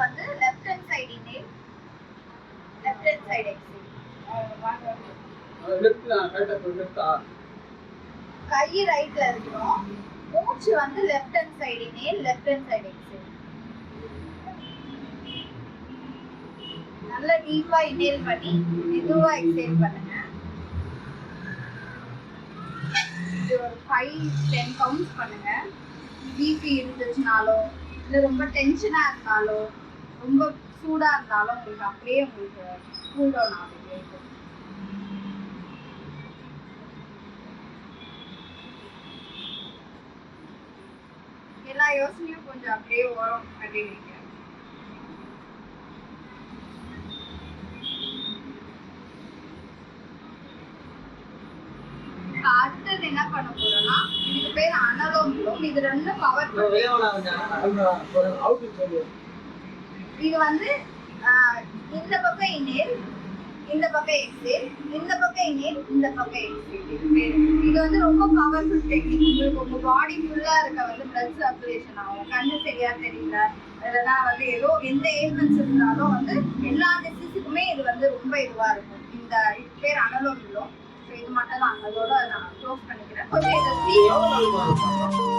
வந்து left hand side inhale left hand side exhale கை. ரைட்ல இருக்கணும் மூச்சு வந்து left hand side inhale left hand side exhale நல்லா டீப்பா இன்ஹேல் பண்ணி மெதுவா எக்ஸேல் பண்ணுங்க. இது ஒரு ஃபைவ் டென் கவுண்ட்ஸ் பண்ணுங்க. பிபி இருந்துச்சுனாலோ இல்லை ரொம்ப டென்ஷனா இருந்தாலோ ரொம்ப சூடா இருந்தாலும் உங்களுக்கு அப்படியே உங்களுக்கு கூல் டவுன் ஆகுது. எல்லா யோசனையும் கொஞ்சம் அப்படியே ஓரம் கட்டிடுவீங்க அடுத்தது என்ன பண்ண போறோம்னா இதுக்கு பேர் அனலோம் இது ரெண்டும் பவர் அவுட் சொல்லுவோம். இது வந்து இந்த பக்கம் இனேல் இந்த பக்கம் எக்ஸேல் இந்த பக்கம் இனேல் இந்த பக்கம் எக்ஸேல் இது வந்து ரொம்ப பவர்ஃபுல் டெக்னிக் உங்களுக்கு உங்க பாடி ஃபுல்லா இருக்க வந்து பிளட் சர்க்குலேஷன் ஆகும். கண்ணு சரியா தெரியல. இதெல்லாம் வந்து ஏதோ எந்த ஏல்மெண்ட்ஸ் இருந்தாலும் வந்து எல்லா டிசீஸுக்குமே இது வந்து ரொம்ப இதுவா இருக்கும். இந்த இது பேர் அனலோம் இல்லோ ஸோ இது மட்டும் தான் அதோட நான் க்ளோஸ் பண்ணிக்கிறேன். கொஞ்சம் இதை